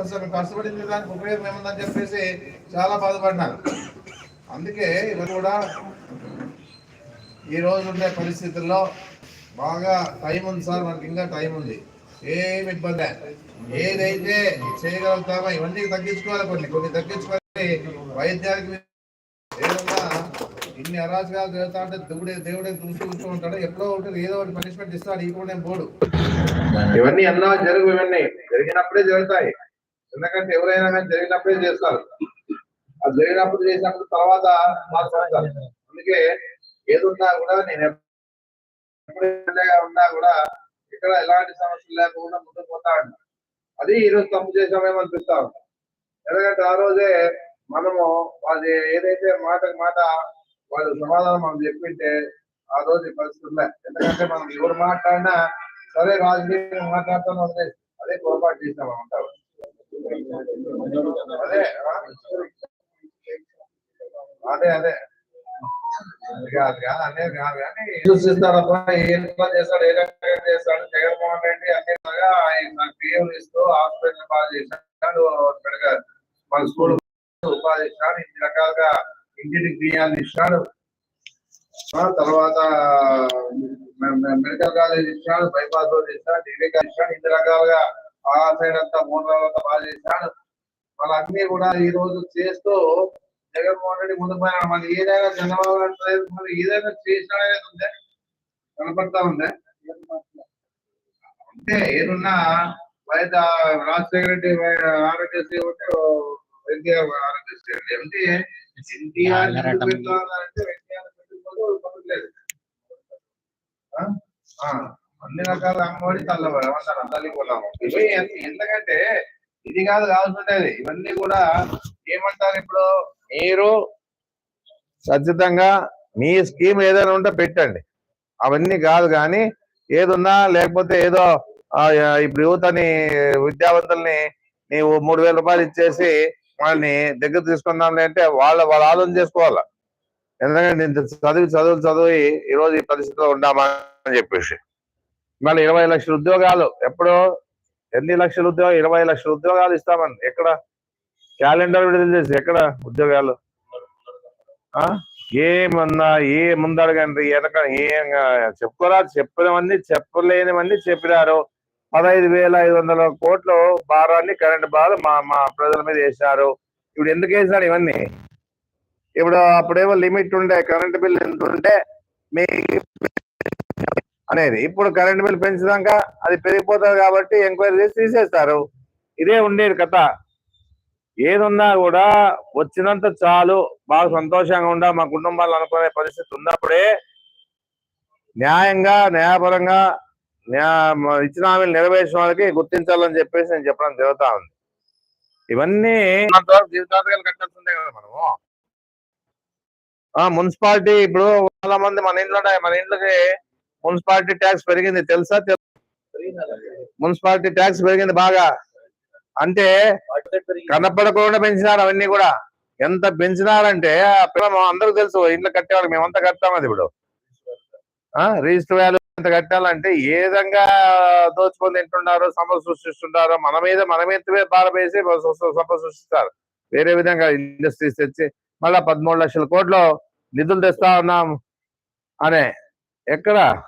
అసలు కష్టపడింది దానికి ఉపయోగం ఏముందని చెప్పేసి చాలా బాధపడినారు అందుకే ఇవి కూడా ఈ రోజు ఉండే పరిస్థితుల్లో బాగా టైం ఉంది సార్ మనకి ఇంకా టైం ఉంది. ఏమి ఇబ్బంది ఏదైతే చేయగలుగుతామో ఇవన్నీ తగ్గించుకోవాలి కొన్ని కొన్ని తగ్గించుకొని వైద్యానికి ఏదన్నా ఇన్ని అరాచకాలు జరుగుతా ఉంటే దేవుడే దేవుడే చూస్తూ ఉంటూ ఉంటాడు. ఎప్పుడో ఒకటి ఏదో ఒకటి పనిష్మెంట్ ఇస్తాడు. ఈ కూడా నేను ఇవన్నీ ఎన్నో జరుగు ఇవన్నీ. జరిగినప్పుడే జరుగుతాయి. ఎందుకంటే ఎవరైనా కానీ జరిగినప్పుడే చేస్తారు. అది జరిగినప్పుడు చేసినప్పుడు తర్వాత మార్చుకుంటారు. అందుకే ఏదున్నా కూడా నేను ఎప్పుడైనా ఉన్నా కూడా ఇక్కడ ఎలాంటి సమస్యలు లేకుండా ముందుకు పోతా ఉంటాను అది ఈ రోజు తప్పు చేసామేమో అనిపిస్తా ఉంటాం. ఎందుకంటే ఆ రోజే మనము వాళ్ళు ఏదైతే మాటకు మాట వాళ్ళు సమాధానం మనం చెప్పింటే ఆ రోజు ఈ పరిస్థితి ఉన్నాయి ఎందుకంటే మనం ఎవరు మాట్లాడినా సరే రాజకీయ మాట్లాడతాం అదే పొరపాటు చేసాం అంటారు అదే అదే అదే కాదు కాదు అనేది కాదు కానీ చూసిస్తాడప్ప ఏం పని చేస్తాడు ఏ రకంగా చేస్తాడు జగన్మోహన్ రెడ్డి అన్ని రకంగా ఆయన పిఎం ఇస్తూ హాస్పిటల్ బాగా చేశాడు పెడగారు మన స్కూల్ ఉపాధి ఇచ్చినాడు ఇన్ని రకాలుగా ఇంటికి బియ్యాన్ని ఇచ్చినాడు తర్వాత మెడికల్ కాలేజ్ ఇచ్చినాడు బైపాస్ రోడ్ ఇచ్చినాడు డిగ్రీ కాలేజ్ ఇచ్చినాడు ఇన్ని రకాలుగా ఆ సైడ్ అంతా మూడు అంతా బాగా చేసినాడు వాళ్ళన్నీ కూడా ఈ రోజు చేస్తూ జగన్మోహన్ రెడ్డి ముందు పోయినా మళ్ళీ ఏదైనా చంద్రబాబు నాయుడు ఏదైనా చేసినాడేది ఉందే. కనపడతా ఉందే. అంటే ఏదున్నా వైద్య రాజశేఖర రెడ్డి ఆరోగ్యశ్రీ ఒకటి ఎన్టీఆర్ ఆరోగ్యశ్రీ అంటే ఎన్టీఆర్ పెడతానంటే ఎన్టీఆర్? ఆ, అన్ని రకాల అమ్మఒడి తల్లబడి అంటారు తల్లి కొన్నాము ఇవి ఎందుకంటే ఇది కాదు కావాల్సిండేది ఇవన్నీ కూడా ఏమంటారు ఇప్పుడు? మీరు ఖచ్చితంగా మీ స్కీమ్ ఏదైనా ఉంటే పెట్టండి. అవన్నీ కాదు కానీ ఏదున్నా లేకపోతే ఏదో ఇప్పుడు యువతని విద్యావంతుల్ని నీవు మూడు వేల రూపాయలు ఇచ్చేసి వాళ్ళని దగ్గర తీసుకున్నాం అంటే వాళ్ళ వాళ్ళ ఆలోచన చేసుకోవాలా? ఎందుకంటే ఇంత చదివి చదువు చదివి ఈ రోజు ఈ పరిస్థితిలో ఉండామా అని చెప్పేసి. మళ్ళీ ఇరవై లక్షల ఉద్యోగాలు. ఎప్పుడో? ఎన్ని లక్షల ఉద్యోగాలు ఇరవై లక్షల ఉద్యోగాలు ఇస్తామని. ఎక్కడ? క్యాలెండర్ విడుదల చేసి ఎక్కడ ఉద్యోగాలు? ఆ? ఏమన్నా ఏ ముందడగండి వెనక ఏం చెప్పుకోరా చెప్పినవన్నీ చెప్పలేనివన్నీ చెప్పినారు. పదహైదు వేల ఐదు వందల కోట్లు భారాన్ని కరెంట్ భారం మా మా ప్రజల మీద వేసినారు ఇప్పుడు ఎందుకు వేసినారు ఇవన్నీ? ఇప్పుడు అప్పుడేమో లిమిట్ ఉండే కరెంట్ బిల్ ఎంత ఉంటే మీ అనేది. ఇప్పుడు కరెంట్ బిల్ పెంచినాక అది పెరిగిపోతుంది కాబట్టి ఎంక్వైరీ చేసి తీసేస్తారు. ఇదే ఉండేది కథ. ఏదున్నా కూడా వచ్చినంత చాలు. బాగా సంతోషంగా ఉండా మా కుటుంబాలు అనుకునే పరిస్థితి ఉన్నప్పుడే న్యాయంగా న్యాయపరంగా న్యాయ ఇచ్చిన హామీలు నెరవేర్చిన వాళ్ళకి గుర్తించాలని చెప్పేసి నేను చెప్పడం జరుగుతా ఉంది. ఇవన్నీ జీవితాంతకాలు కట్టాల్సిందే కదా మనము. ఆ మున్సిపాలిటీ ఇప్పుడు చాలా మంది మన ఇంట్లో మన ఇంట్లోకి మున్సిపాలిటీ ట్యాక్స్ పెరిగింది తెలుసా? మున్సిపాలిటీ ట్యాక్స్ పెరిగింది బాగా. అంటే కనపడకుండా పెంచినారు అవన్నీ కూడా. ఎంత పెంచినారంటే ఆ తెలుసు ఇంట్లో కట్టేవాళ్ళకి మేమంతా కట్టాం అది ఇప్పుడు. ఆ రిజిస్టర్ వాల్యూ ఎంత కట్టాలంటే ఏ విధంగా దోచుకొని తింటున్నారో సంపద సృష్టిస్తుంటారో మన మీద మన మీద భారం వేసి సంపద సృష్టిస్తారు. వేరే విధంగా ఇండస్ట్రీస్ తెచ్చి మళ్ళా పదమూడు లక్షల కోట్లు నిధులు తెస్తా ఉన్నాం. అనే ఎక్కడ?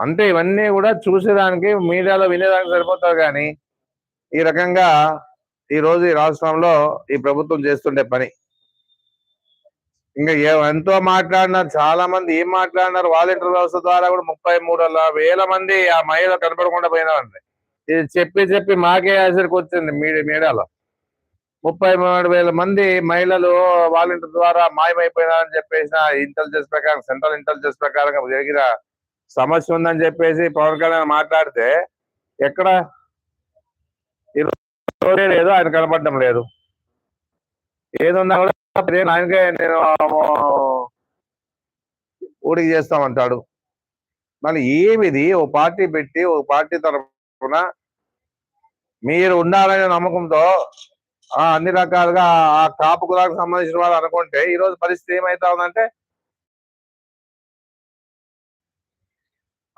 అంటే ఇవన్నీ కూడా చూసేదానికి మీడియాలో వినేదానికి సరిపోతారు కానీ ఈ రకంగా ఈ రోజు ఈ రాష్ట్రంలో ఈ ప్రభుత్వం చేస్తుండే పని. ఇంకా ఎంతో మాట్లాడినారు చాలా మంది ఏం మాట్లాడినారు వాలంటీర్ వ్యవస్థ ద్వారా కూడా ముప్పై మూడు వేల మంది ఆ మహిళ కనపడకుండా పోయినారండి ఇది చెప్పి చెప్పి మాకే ఆసరికి వచ్చింది మీడియా మీడియాలో. ముప్పై మూడు వేల మంది మహిళలు వాలంటీర్ ద్వారా మాయమైపోయినారని చెప్పేసి ఇంటెలిజెన్స్ ప్రకారం సెంట్రల్ ఇంటెలిజెన్స్ ప్రకారంగా జరిగిన సమస్య ఉందని చెప్పేసి పవన్ కళ్యాణ్ మాట్లాడితే ఎక్కడ లేదు ఆయన కనపడడం లేదు. ఏదున్నా కూడా నేను ఆయనకే నేను ఊడికి చేస్తామంటాడు. మళ్ళీ ఏమిది? ఓ పార్టీ పెట్టి ఓ పార్టీ తరఫున మీరు ఉండాలనే నమ్మకంతో ఆ అన్ని రకాలుగా ఆ కాపు కులాలకు సంబంధించిన వాళ్ళు అనుకుంటే ఈ రోజు పరిస్థితి ఏమైతా ఉందంటే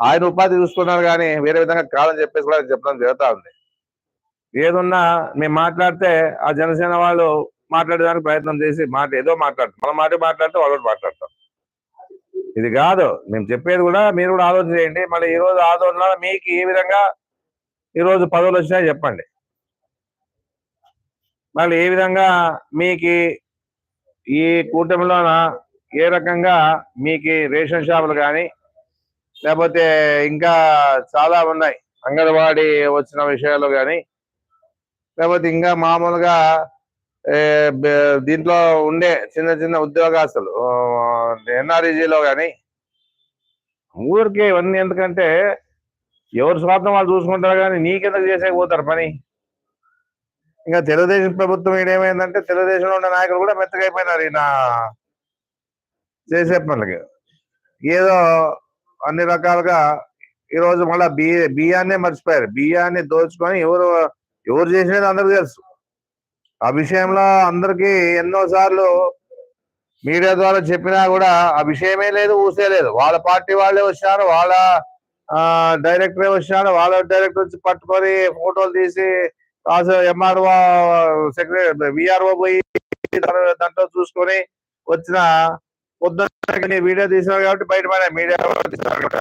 ఆయన ఉపాధి చూసుకున్నారు కానీ వేరే విధంగా కాదని చెప్పేసి కూడా చెప్పడం జరుగుతూ ఉంది. ఏదున్నా మేము మాట్లాడితే ఆ జనసేన వాళ్ళు మాట్లాడడానికి ప్రయత్నం చేసి మాట ఏదో మాట్లాడతాం మన మాట మాట్లాడితే వాళ్ళు మాట్లాడతాం ఇది కాదు. మేము చెప్పేది కూడా మీరు కూడా ఆలోచన చేయండి. మళ్ళీ ఈ రోజు ఆందోళన మీకు ఏ విధంగా ఈ రోజు పదవులు వచ్చినాయో చెప్పండి. మళ్ళీ ఏ విధంగా మీకు ఈ కూటమిలోన ఏ రకంగా మీకు రేషన్ షాపులు కానీ లేకపోతే ఇంకా చాలా ఉన్నాయి. అంగన్వాడీ వచ్చిన విషయాలు కానీ లేకపోతే ఇంకా మామూలుగా దీంట్లో ఉండే చిన్న చిన్న ఉద్యోగాస్తులు ఎన్ఆర్ఈజీలో కానీ ఊరికే ఇవన్నీ ఎందుకంటే ఎవరు స్వార్థం వాళ్ళు చూసుకుంటారు కానీ నీకెందుకు చేసేకపోతారు పని? ఇంకా తెలుగుదేశం ప్రభుత్వం ఏమైందంటే తెలుగుదేశంలో ఉన్న నాయకులు కూడా మెత్తగైపోయినారు ఈయన చేసే పనులకి. ఏదో అన్ని రకాలుగా ఈరోజు మళ్ళా బియ్య బియ్యాన్నే మర్చిపోయారు. బియ్యాన్ని దోచుకొని ఎవరు ఎవరు చేసినది అందరికి తెలుసు. ఆ విషయంలో అందరికి ఎన్నో సార్లు మీడియా ద్వారా చెప్పినా కూడా ఆ విషయమే లేదు ఊసే లేదు. వాళ్ళ పార్టీ వాళ్ళే వచ్చారు వాళ్ళ డైరెక్టరే వచ్చారు వాళ్ళ డైరెక్టర్ వచ్చి పట్టుకొని ఫోటోలు తీసి ఎంఆర్ఓ సెక్రటరీ విఆర్ఓ పోయి దాంట్లో చూసుకొని వచ్చిన పొద్దున్న వీడియో తీసినారు కాబట్టి బయట పడిన మీడియా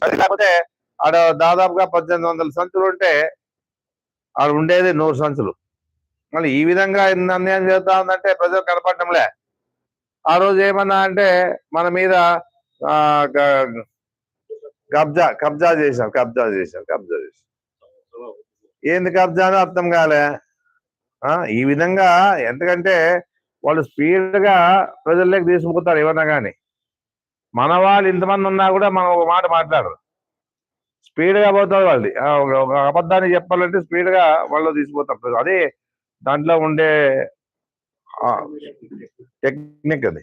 అది లేకపోతే ఆడ దాదాపుగా పద్దెనిమిది వందల సంచులు ఉంటే ఆడ ఉండేది నూరు సంచులు. మళ్ళీ ఈ విధంగా ఎన్ని అన్యాయం చేస్తా ఉందంటే ప్రజలు కనపడటంలే. ఆ రోజు ఏమన్నా అంటే మన మీద ఆ, గ- కబ్జా కబ్జా చేశారు కబ్జా చేశారు కబ్జా చేశారు ఏంది కబ్జా అని అర్థం కాలే. ఆ, ఈ విధంగా ఎందుకంటే వాళ్ళు స్పీడ్గా ప్రజల్లోకి తీసుకుపోతారు ఏమన్నా కానీ. మన వాళ్ళు ఇంతమంది ఉన్నా కూడా మనం ఒక మాట మాట్లాడరు. స్పీడ్గా పోతారు వాళ్ళది. ఒక అబద్ధాన్ని చెప్పాలంటే స్పీడ్గా వాళ్ళు తీసుకుపోతారు అదే దాంట్లో ఉండే టెక్నిక్ అది.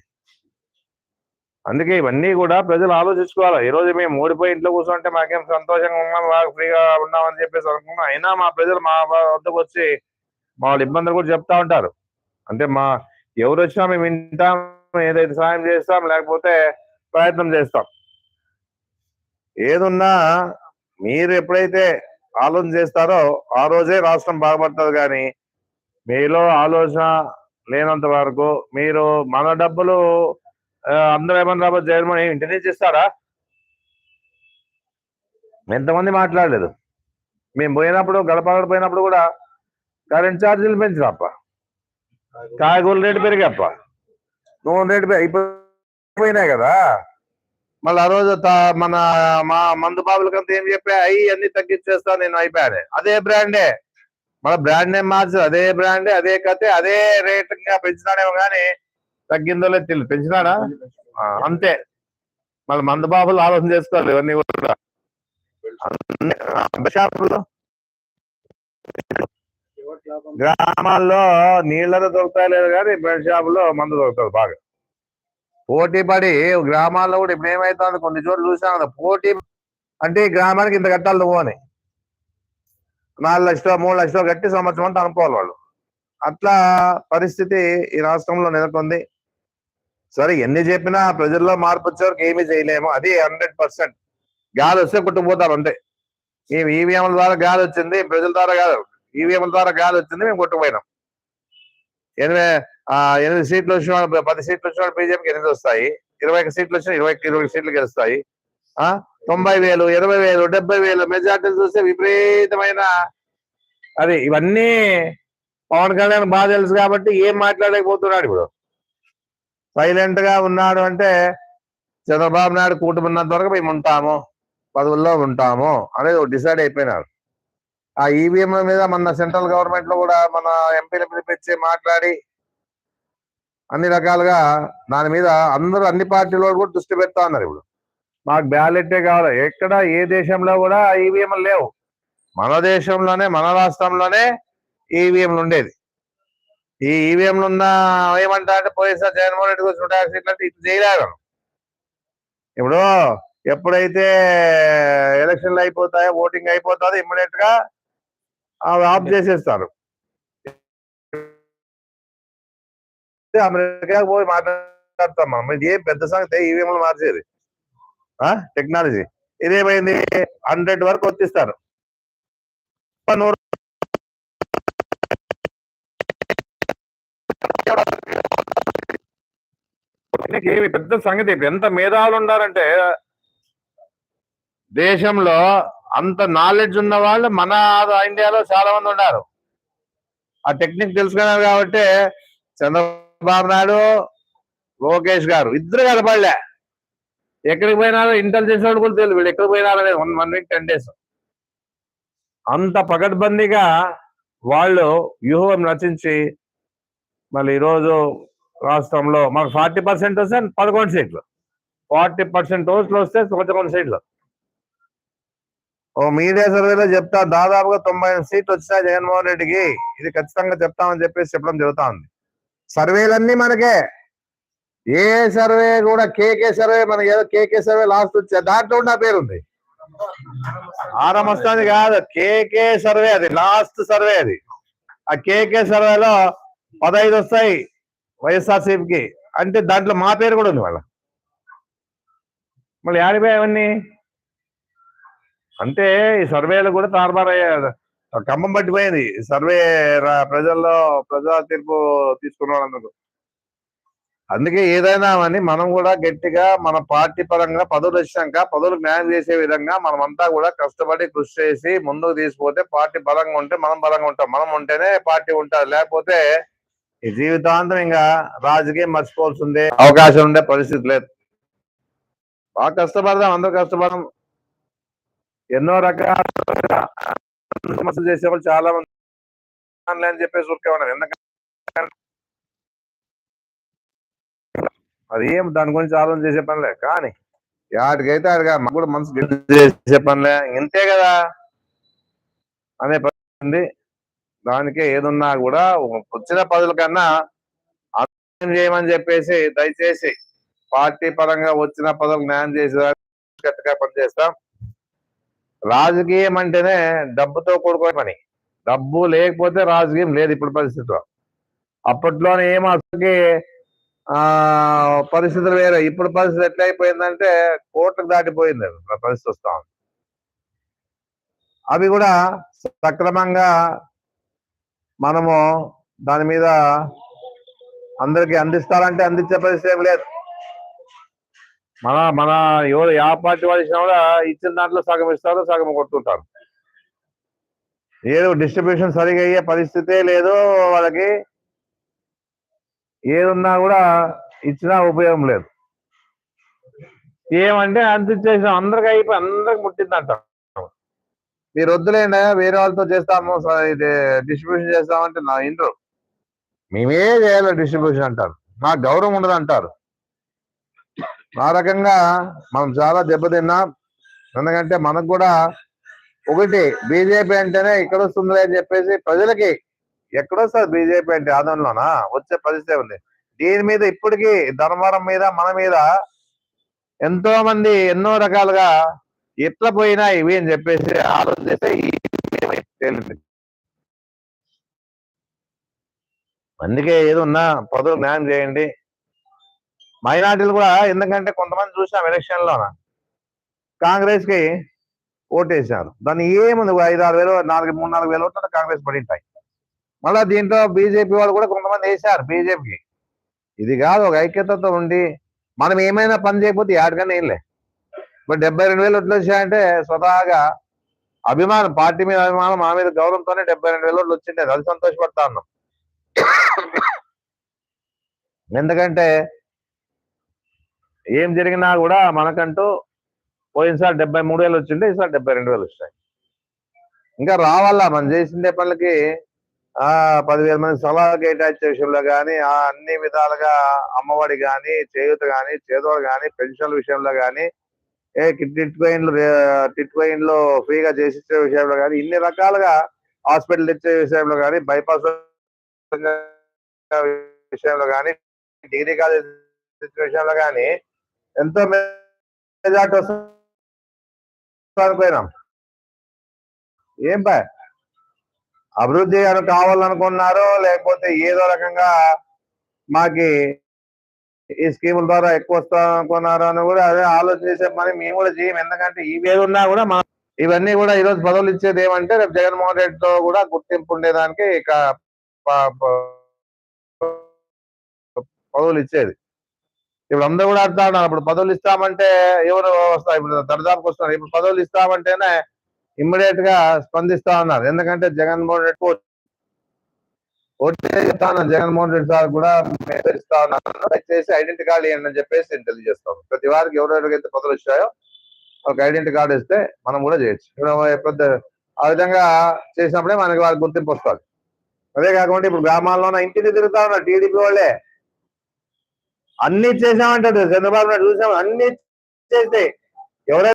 అందుకే ఇవన్నీ కూడా ప్రజలు ఆలోచించుకోవాలి. ఈ రోజు మేము ఓడిపోయి ఇంట్లో కూర్చుంటే మాకేం సంతోషంగా ఉన్నాం బాగా ఫ్రీగా ఉన్నామని చెప్పేసి అనుకున్నాం అయినా మా ప్రజలు మా వద్దకు వచ్చి మా వాళ్ళ ఇబ్బందులు కూడా చెప్తా ఉంటారు. అంటే మా ఎవరు వచ్చినా మేము వింటాం ఏదైతే సాయం చేస్తాం లేకపోతే ప్రయత్నం చేస్తాం. ఏదున్నా మీరు ఎప్పుడైతే ఆలోచన చేస్తారో ఆ రోజే రాష్ట్రం బాగుపడుతుంది కానీ మీలో ఆలోచన లేనంత వరకు మీరు మన డబ్బులు అందరూ ఏమన్నా రాబోతు జగన్మోహన్ ఏమి ఇంటి నుంచి ఎంతమంది మాట్లాడలేదు. మేము పోయినప్పుడు గడపగడ పోయినప్పుడు కూడా కరెంట్ ఛార్జీలు పెంచినప్ప కాయగూరల రేటు పెరిగప్ప నూనె రేటు ఇప్పుడు పోయినాయి కదా. మళ్ళీ ఆ రోజు మన మా మందు బాబులకంతా ఏం చెప్పా? అయ్యి అన్ని తగ్గించేస్తా నేను అయిపోయాను. అదే బ్రాండే మన బ్రాండ్ నేమ్ మార్చు అదే బ్రాండే అదే కథే అదే రేట్ పెంచినాడేమో కానీ తగ్గిందో లేదు తెలియదు పెంచినాడా అంతే. మళ్ళీ మందు బాబులు ఆలోచన చేసుకోవాలి ఇవన్నీ కూడా. షాపులో గ్రామాల్లో నీళ్ళలో దొరుకుతాయి లేదు కానీ బెడ్ షాపులో మందు దొరుకుతుంది బాగా. పోటీ పడి గ్రామాల్లో కూడా ఇప్పుడు ఏమైతుంది కొన్ని చోట్ల చూసాం పోటీ అంటే ఈ గ్రామానికి ఇంత కట్టాలి నువ్వు అని. నాలుగు లక్షలు మూడు లక్షలు కట్టి సంవత్సరం అంటే అనుకోవాలి వాళ్ళు. అట్లా పరిస్థితి ఈ రాష్ట్రంలో నెలకొంది. సరే ఎన్ని చెప్పినా ప్రజల్లో మార్పు వచ్చేవరకు ఏమీ చేయలేము. అది హండ్రెడ్ పర్సెంట్. గాలి వస్తే కొట్టుకుపోతారు అంతే. మేము ఈవీఎంల ద్వారా గాలి వచ్చింది ప్రజల ద్వారా గాలి ఈవీఎంల ద్వారా గాలి వచ్చింది మేము కొట్టుకుపోయినాం. ఎనివే ఎనిమిది సీట్లు వచ్చిన వాళ్ళు, పది సీట్లు వచ్చిన వాళ్ళు బీజేపీకి ఎనిమిది వస్తాయి. ఇరవై ఒక సీట్లు వచ్చిన ఇరవై ఇరవై సీట్లు గెలుస్తాయి. ఆ? తొంభై వేలు ఇరవై వేలు డెబ్బై వేలు మెజార్టీలు చూస్తే విపరీతమైన అది ఇవన్నీ పవన్ కళ్యాణ్ బాగా తెలుసు కాబట్టి ఏం మాట్లాడలేకపోతున్నాడు ఇప్పుడు. సైలెంట్గా ఉన్నాడు అంటే చంద్రబాబు నాయుడు కూటమి ఉన్నంత వరకు మేము ఉంటాము పదవుల్లో ఉంటాము అనేది డిసైడ్ అయిపోయినారు. ఆ ఈవీఎంల మీద మన సెంట్రల్ గవర్నమెంట్లో కూడా మన ఎంపీలు పిలిపించి మాట్లాడి అన్ని రకాలుగా దాని మీద అందరూ అన్ని పార్టీలో కూడా దృష్టి పెడతా ఉన్నారు ఇప్పుడు. మాకు బ్యాలెట్టే కావాలి. ఎక్కడ ఏ దేశంలో కూడా ఈవీఎం లేవు. మన దేశంలోనే మన రాష్ట్రంలోనే ఈవీఎంలు ఉండేది. ఈ ఈవీఎంలు ఉన్న ఏమంటా అంటే పోయినసారి జగన్మోహన్ రెడ్డి సీట్లు అంటే ఇది చేయలేను ఇప్పుడు ఎప్పుడైతే ఎలక్షన్లు అయిపోతాయో ఓటింగ్ అయిపోతుందో ఇమ్మీడియట్గా అవి ఆఫ్ చేసేస్తారు. వస్తే అమెరికా పోయి మాట్లాడతాం ఇది ఏం పెద్ద సంగతి ఈవీఎంలు మార్చేది? టెక్నాలజీ. ఇదేమైంది? హండ్రెడ్ వరకు వచ్చిస్తారు. ఏమి పెద్ద సంగతి? ఎంత మేధావులు ఉండాలంటే దేశంలో అంత నాలెడ్జ్ ఉన్న వాళ్ళు మన ఇండియాలో చాలా మంది ఉన్నారు. ఆ టెక్నిక్ తెలుసుకున్నారు కాబట్టి చంద్ర చంద్రబాబు నాయుడు లోకేష్ గారు ఇద్దరు కలపడలే ఎక్కడికి పోయినారో ఇంటెలిజెన్స్ వాళ్ళు కూడా తెలియదు. వీళ్ళు ఎక్కడికి పోయినారో అనేది one one week ten days అంత పకడ్బందీగా వాళ్ళు వ్యూహం రచించి మళ్ళీ ఈరోజు రాష్ట్రంలో మాకు ఫార్టీ పర్సెంట్ వస్తే పదకొండు సీట్లు. ఫార్టీ పర్సెంట్ ఓట్లు వస్తే పదకొండు సీట్లు. ఓ మీడియా సర్వేలో చెప్తా దాదాపుగా తొంభై ఐదు సీట్లు వచ్చినాయి జగన్మోహన్ రెడ్డికి. ఇది ఖచ్చితంగా చెప్తామని చెప్పేసి చెప్పడం జరుగుతా ఉంది. సర్వేలన్నీ మనకే. ఏ సర్వే కూడా కేకే సర్వే మనకి ఏదో కేకే సర్వే లాస్ట్ వచ్చే దాంట్లో నా పేరు ఉంది ఆరం వస్తుంది కాదు కేకే సర్వే అది లాస్ట్ సర్వే అది. ఆ కేకే సర్వేలో పదహైదు వస్తాయి వైఎస్ఆర్సీపీకి. అంటే దాంట్లో మా పేరు కూడా ఉంది వాళ్ళ మళ్ళీ ఆడిపోయావన్నీ అంటే ఈ సర్వేలు కూడా తారుమారయ్యారు ఖమ్మం పట్టిపోయింది. సర్వే ప్రజల్లో ప్రజా తీర్పు తీసుకున్న వాళ్ళందరూ అందుకే ఏదైనా అని మనం కూడా గట్టిగా మన పార్టీ పరంగా పదవులు వచ్చినాక పదవులు న్యాయం చేసే విధంగా మనం అంతా కూడా కష్టపడి కృషి చేసి ముందుకు తీసుకుపోతే పార్టీ బలంగా ఉంటే మనం బలంగా ఉంటాం. మనం ఉంటేనే పార్టీ ఉంటుంది. లేకపోతే ఈ జీవితాంతం ఇంకా రాజకీయం మర్చిపోవాల్సిందే. అవకాశం ఉండే పరిస్థితి లేదు. బాగా కష్టపడదాం. అందరూ కష్టపడదాం. ఎన్నో రకాల సమస్యలు చేసేవాళ్ళు చాలా మంది. ఆన్లైన్ అని చెప్పేసి ఊరికే ఉన్నారు. ఎందుకంటే అది ఏం దాని గురించి ఆలోచన చేసే పనిలే. కానీ వాటికైతే ఆడిగా మాకు కూడా మనసు గట్టి చేసే పనిలే. ఇంతే కదా. అనే పని ఉంది. దానికే ఏదున్నా కూడా వచ్చిన పదుల కన్నా అన్యాయం చేయమని చెప్పేసి దయచేసి పార్టీ పరంగా వచ్చిన పదవులు న్యాయం చేసే గట్టిగా పనిచేస్తాం. రాజకీయం అంటేనే డబ్బుతో కూడుకునే పని. డబ్బు లేకపోతే రాజకీయం లేదు ఇప్పుడు పరిస్థితిలో. అప్పట్లోనే ఏం అసలుకి ఆ పరిస్థితులు వేరే. ఇప్పుడు పరిస్థితి ఎట్లా అయిపోయిందంటే కోట్లకు దాటిపోయింది పరిస్థితి వస్తా ఉంది. అవి కూడా సక్రమంగా మనము దాని మీద అందరికి అందిస్తారంటే అందించే పరిస్థితి ఏం లేదు. మన మన ఎవరు యా పార్టీ వాళ్ళు ఇచ్చినా కూడా ఇచ్చిన దాంట్లో సగం ఇస్తారు సగం కొట్టుంటారు ఏదో డిస్ట్రిబ్యూషన్ సరిగా అయ్యే పరిస్థితే లేదు వాళ్ళకి ఏదున్నా కూడా ఇచ్చినా ఉపయోగం లేదు. ఏమంటే అంత ఇచ్చేసాం అందరికి అయిపోయి అందరికి ముట్టిందంట. మీరు వద్దులేండి వేరే వాళ్ళతో చేస్తాము స- ఇది డిస్ట్రిబ్యూషన్ చేస్తామంటే నా ఇంటర్ మేమే చేయాలి డిస్ట్రిబ్యూషన్ అంటారు. నాకు గౌరవం ఉండదు అంటారు ఆ రకంగా మనం చాలా దెబ్బతిన్నాం. ఎందుకంటే మనకు కూడా ఒకటి బీజేపీ అంటేనే ఇక్కడ వస్తుంది అని చెప్పేసి ప్రజలకి ఎక్కడొస్తుంది బీజేపీ అంటే ఆదంలోనా వచ్చే పరిస్థితి ఉంది దీని మీద ఇప్పటికీ ధర్మవరం మీద మన మీద ఎంతో మంది ఎన్నో రకాలుగా ఎట్లా పోయినా ఇవి అని చెప్పేసి ఆలోచిస్తే తేలింది. అందుకే ఏదో ఉన్నా పదవులు న్యాయం చేయండి. మైనార్టీలు కూడా ఎందుకంటే కొంతమంది చూసాం ఎలక్షన్ లోన. కాంగ్రెస్కి ఓటేసారు దాన్ని ఏముంది? ఐదు ఆరు వేలు నాలుగు మూడు నాలుగు వేలు ఓట్లు కాంగ్రెస్ పడింటాయి. మళ్ళీ మళ్ళా దీంట్లో బీజేపీ వాళ్ళు కూడా కొంతమంది వేశారు బీజేపీకి. ఇది కాదు ఒక ఐక్యతతో ఉండి మనం ఏమైనా పని చేయకపోతే యాడికన్నా ఏం ఇప్పుడు డెబ్బై రెండు వేలు ఓట్లు వచ్చాయంటే స్వతహాగా అభిమానం పార్టీ మీద అభిమానం మా మీద గౌరవంతోనే డెబ్బై రెండు వేలు ఓట్లు వచ్చిండేది అది సంతోషపడతా ఉన్నాం ఎందుకంటే ఏం జరిగినా కూడా మనకంటూ పోయినసారి డెబ్బై మూడు వేలు వచ్చిండే ఈసారి డెబ్బై రెండు వేలు వచ్చాయి ఇంకా రావాలా? మనం చేసిండే పనులకి ఆ పదివేల మంది సలహా కేటాయించే విషయంలో కానీ ఆ అన్ని విధాలుగా అమ్మఒడి కానీ చేయూత కానీ చేదోడు కానీ పెన్షన్ల విషయంలో కానీ ఏ టిట్ కోయిన్లు టిట్ కోయిన్లు ఫ్రీగా చేసిచ్చే విషయంలో కానీ ఇన్ని రకాలుగా హాస్పిటల్ ఇచ్చే విషయంలో కానీ బైపాస్ విషయంలో కానీ డిగ్రీ కాలేజ్ విషయంలో కానీ ఎంతో మెజార్టీ వస్తుంది ఏం బా అభివృద్ధి అని కావాలనుకున్నారో లేకపోతే ఏదో రకంగా మాకి ఈ స్కీముల ద్వారా ఎక్కువ వస్తా అనుకున్నారో అని కూడా అదే ఆలోచన చేసే పని మేము కూడా చేయం. ఎందుకంటే ఇవి ఉన్నా కూడా మా ఇవన్నీ కూడా ఈ రోజు ఇచ్చేది ఏమంటే రేపు జగన్మోహన్ రెడ్డితో కూడా గుర్తింపు ఉండేదానికి ఇక పదవులు ఇచ్చేది. ఇప్పుడు అందరూ కూడా అడుగుతా ఉన్నారు. ఇప్పుడు పదవులు ఇస్తామంటే ఎవరు వస్తారు? ఇప్పుడు దరిదాపుకి వస్తున్నారు. ఇప్పుడు పదవులు ఇస్తామంటేనే ఇమ్మీడియట్గా స్పందిస్తా ఉన్నారు. ఎందుకంటే జగన్మోహన్ రెడ్డి ఓ- ఓటే చెప్తా ఉన్నాను జగన్మోహన్ రెడ్డి సార్ కూడా ఇస్తా ఉన్నారు. దయచేసి ఐడెంటి కార్డు ఇవ్వండి అని చెప్పేసి నేను తెలియజేస్తాను ప్రతి వారికి ఎవరెవరికైతే పదవులు వచ్చాయో ఒక ఐడెంటి కార్డు ఇస్తే మనం కూడా చేయొచ్చు. ఇప్పుడు పెద్ద ఆ విధంగా చేసినప్పుడే మనకి వారికి గుర్తింపు వస్తుంది. అదే కాకుండా ఇప్పుడు గ్రామాల్లోనే ఇంటిని తిరుగుతా ఉన్నారు. టీడీపీ వాళ్ళే. అన్ని చేసామంటాడు చంద్రబాబు నాయుడు చూసాం అన్ని చేస్తే ఎవరైతే